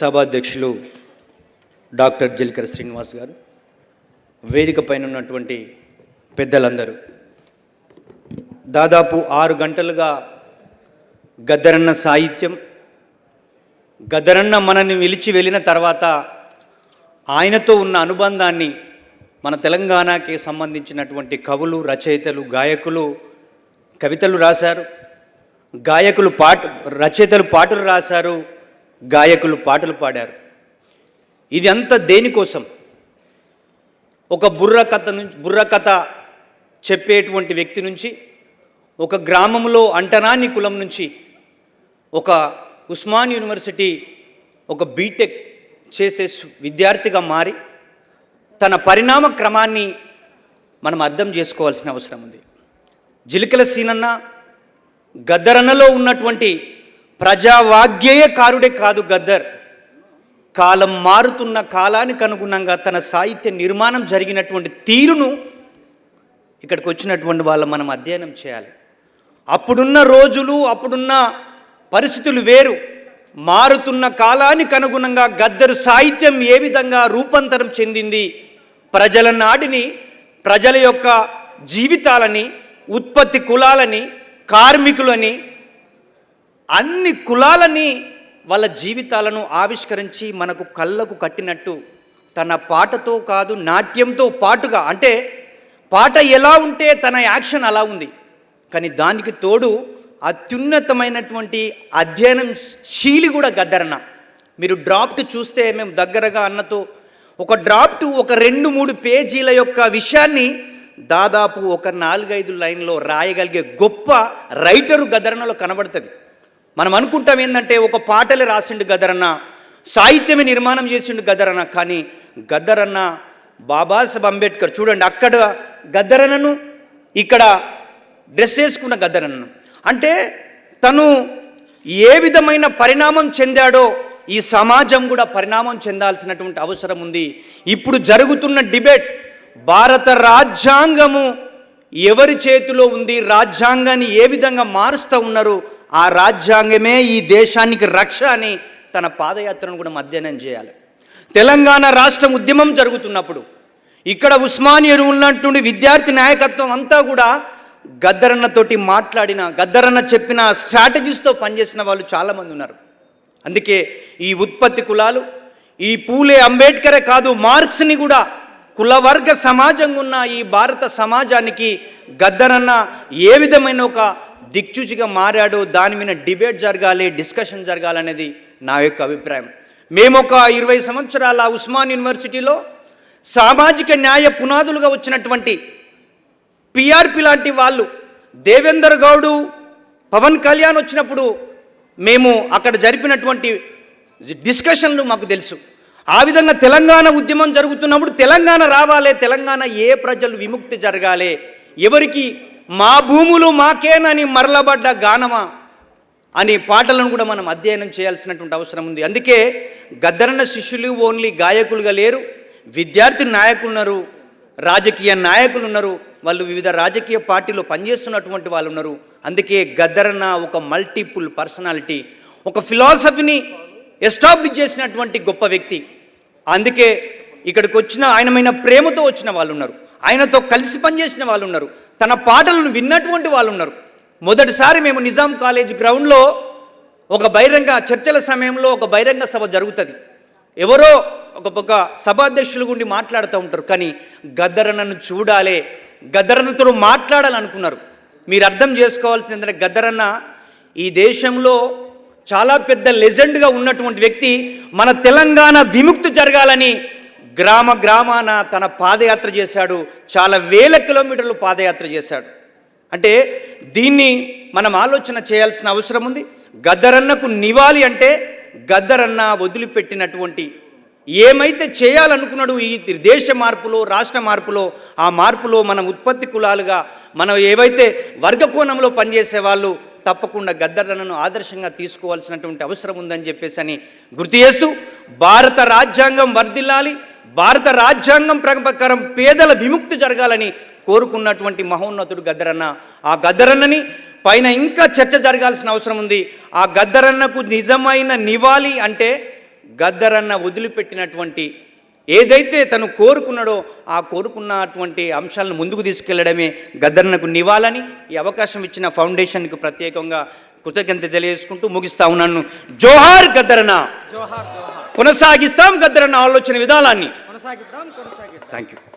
సభాధ్యక్షులు డాక్టర్ జిల్కర్ శ్రీనివాస్ గారు వేదిక పైన ఉన్నటువంటి పెద్దలందరూ. దాదాపు ఆరు గంటలుగా గద్దరన్న సాహిత్యం గద్దరన్న మనల్ని నిలిచి వెళ్ళిన తర్వాత ఆయనతో ఉన్న అనుబంధాన్ని మన తెలంగాణకి సంబంధించినటువంటి కవులు రచయితలు గాయకులు కవితలు రాశారు. గాయకులు పాట రచయితలు పాటలు రాశారు. గాయకులు పాటలు పాడారు. ఇది అంతా దేనికోసం ఒక బుర్ర కథ నుంచి బుర్ర కథ చెప్పేటువంటి వ్యక్తి నుంచి ఒక గ్రామంలో అంటనాని కులం నుంచి ఒక ఉస్మాన్ యూనివర్సిటీ ఒక బీటెక్ చేసే విద్యార్థిగా మారి తన పరిణామ క్రమాన్ని మనం అర్థం చేసుకోవాల్సిన అవసరం ఉంది. జిలికల సీనన్న గద్దరన్నలో ఉన్నటువంటి ప్రజావాగ్యేయకారుడే కాదు గద్దర్. కాలం మారుతున్న కాలానికి అనుగుణంగా తన సాహిత్య నిర్మాణం జరిగినటువంటి తీరును ఇక్కడికి వచ్చినటువంటి వాళ్ళ మనం అధ్యయనం చేయాలి. అప్పుడున్న రోజులు అప్పుడున్న పరిస్థితులు వేరు. మారుతున్న కాలానికి అనుగుణంగా గద్దరు సాహిత్యం ఏ విధంగా రూపాంతరం చెందింది? ప్రజల నాడిని ప్రజల యొక్క జీవితాలని ఉత్పత్తి కులాలని కార్మికులని అన్ని కులాలని వాళ్ళ జీవితాలను ఆవిష్కరించి మనకు కళ్ళకు కట్టినట్టు తన పాటతో కాదు నాట్యంతో పాటుగా అంటే పాట ఎలా ఉంటే తన యాక్షన్ అలా ఉంది. కానీ దానికి తోడు అత్యున్నతమైనటువంటి అధ్యయనం శీలి కూడా గద్దరన్న. మీరు డ్రాఫ్ట్ చూస్తే మేము దగ్గరగా అన్నతో ఒక డ్రాఫ్ట్ ఒక రెండు మూడు పేజీల యొక్క విషయాన్ని దాదాపు ఒక నాలుగైదు లైన్లో రాయగలిగే గొప్ప రైటరు గదరణలో కనబడుతుంది. మనం అనుకుంటాం ఏంటంటే ఒక పాటలు రాసిండు గదరన్న సాహిత్యమే నిర్మాణం చేసిండు గదరన్న కానీ గద్దరన్న బాబాసాహెబ్ అంబేద్కర్ చూడండి అక్కడ గద్దరన్నను ఇక్కడ డ్రెస్ వేసుకున్న గద్దరన్నను అంటే తను ఏ విధమైన పరిణామం చెందాడో ఈ సమాజం కూడా పరిణామం చెందాల్సినటువంటి అవసరం ఉంది. ఇప్పుడు జరుగుతున్న డిబేట్ భారత రాజ్యాంగము ఎవరి చేతిలో ఉంది రాజ్యాంగాన్ని ఏ విధంగా మారుస్తూ ఉన్నారు ఆ రాజ్యాంగమే ఈ దేశానికి రక్ష అని తన పాదయాత్రను కూడా అధ్యయనం చేయాలి. తెలంగాణ రాష్ట్రం ఉద్యమం జరుగుతున్నప్పుడు ఇక్కడ ఉస్మానియరు ఉన్నటువంటి విద్యార్థి నాయకత్వం అంతా కూడా గద్దరన్నతోటి మాట్లాడిన గద్దరన్న చెప్పిన స్ట్రాటజీస్తో పనిచేసిన వాళ్ళు చాలామంది ఉన్నారు. అందుకే ఈ ఉత్పత్తి కులాలు ఈ పూలే అంబేద్కరే కాదు మార్క్స్ని కూడా కులవర్గ సమాజంగా ఉన్న ఈ భారత సమాజానికి గద్దరన్న ఏ విధమైన ఒక దిక్చూచిగా మారాడు దాని మీద డిబేట్ జరగాలి డిస్కషన్ జరగాలనేది నా యొక్క అభిప్రాయం. మేము ఒక ఇరవై సంవత్సరాల ఉస్మాన్ యూనివర్సిటీలో సామాజిక న్యాయ పునాదులుగా వచ్చినటువంటి పిఆర్పి లాంటి వాళ్ళు దేవేందర్ గౌడు పవన్ కళ్యాణ్ వచ్చినప్పుడు మేము అక్కడ జరిపినటువంటి డిస్కషన్లు మాకు తెలుసు. ఆ విధంగా తెలంగాణ ఉద్యమం జరుగుతున్నప్పుడు తెలంగాణ రావాలి తెలంగాణ ఏ ప్రజలు విముక్తి జరగాలి ఎవరికి మా భూములు మాకేనని మరలబడ్డ గానమా అనే పాటలను కూడా మనం అధ్యయనం చేయాల్సినటువంటి అవసరం ఉంది. అందుకే గద్దరన్న శిష్యులు ఓన్లీ గాయకులుగా లేరు విద్యార్థి నాయకులు ఉన్నారు రాజకీయ నాయకులు ఉన్నారు వాళ్ళు వివిధ రాజకీయ పార్టీలో పనిచేస్తున్నటువంటి వాళ్ళు ఉన్నారు అందుకే గద్దరన్న ఒక మల్టిపుల్ పర్సనాలిటీ ఒక ఫిలాసఫీని ఎస్టాబ్లిష్ చేసినటువంటి గొప్ప వ్యక్తి. అందుకే ఇక్కడికి వచ్చిన ఆయనమైన ప్రేమతో వచ్చిన వాళ్ళు ఉన్నారు ఆయనతో కలిసి పనిచేసిన వాళ్ళు ఉన్నారు తన పాటలను విన్నటువంటి వాళ్ళు ఉన్నారు మొదటిసారి మేము నిజాం కాలేజ్ గ్రౌండ్లో ఒక బహిరంగ చర్చల సమయంలో ఒక బహిరంగ సభ జరుగుతుంది. ఎవరో ఒక ఒక సభాధ్యక్షులు గుండి మాట్లాడుతూ ఉంటారు. కానీ గద్దరన్నను చూడాలి గద్దరన్నతో మాట్లాడాలనుకున్నారు. మీరు అర్థం చేసుకోవాల్సింది ఏంటంటే గద్దరన్న ఈ దేశంలో చాలా పెద్ద లెజెండ్గా ఉన్నటువంటి వ్యక్తి మన తెలంగాణ విముక్తి జరగాలని గ్రామ గ్రామాన తన పాదయాత్ర చేశాడు. చాలా వేల కిలోమీటర్లు పాదయాత్ర చేశాడు. అంటే దీన్ని మనం ఆలోచన చేయాల్సిన అవసరం ఉంది. గద్దరన్నకు నివాలి అంటే గద్దరన్న వదిలిపెట్టినటువంటి ఏమైతే చేయాలనుకున్నాడు ఈ దేశ మార్పులో రాష్ట్ర మార్పులో ఆ మార్పులో మనం ఉత్పత్తి కులాలుగా మనం ఏవైతే వర్గ కోణంలో పనిచేసే వాళ్ళు తప్పకుండా గద్దరన్నను ఆదర్శంగా తీసుకోవాల్సినటువంటి అవసరం ఉందని చెప్పేసి అని గుర్తు చేస్తూ భారత రాజ్యాంగం వర్ధిల్లాలి భారత రాజ్యాంగం ప్రకారం పేదల విముక్తి జరగాలని కోరుకున్నటువంటి మహోన్నతుడు గద్దరన్న. ఆ గద్దరన్నని పైన ఇంకా చర్చ జరగాల్సిన అవసరం ఉంది. ఆ గద్దరన్నకు నిజమైన నివాళి అంటే గద్దరన్న వదిలిపెట్టినటువంటి ఏదైతే తను కోరుకున్నాడో ఆ కోరుకున్నటువంటి అంశాలను ముందుకు తీసుకెళ్ళడమే గద్దరన్నకు నివాళని. ఈ అవకాశం ఇచ్చిన ఫౌండేషన్కి ప్రత్యేకంగా కృతజ్ఞత తెలియజేసుకుంటూ ముగిస్తా ఉన్నాను. జోహార్ గద్దరన్న. జోహార్ జోహార్. కొనసాగిస్తాం గద్దరన్న ఆలోచన విధానాన్ని. Thank you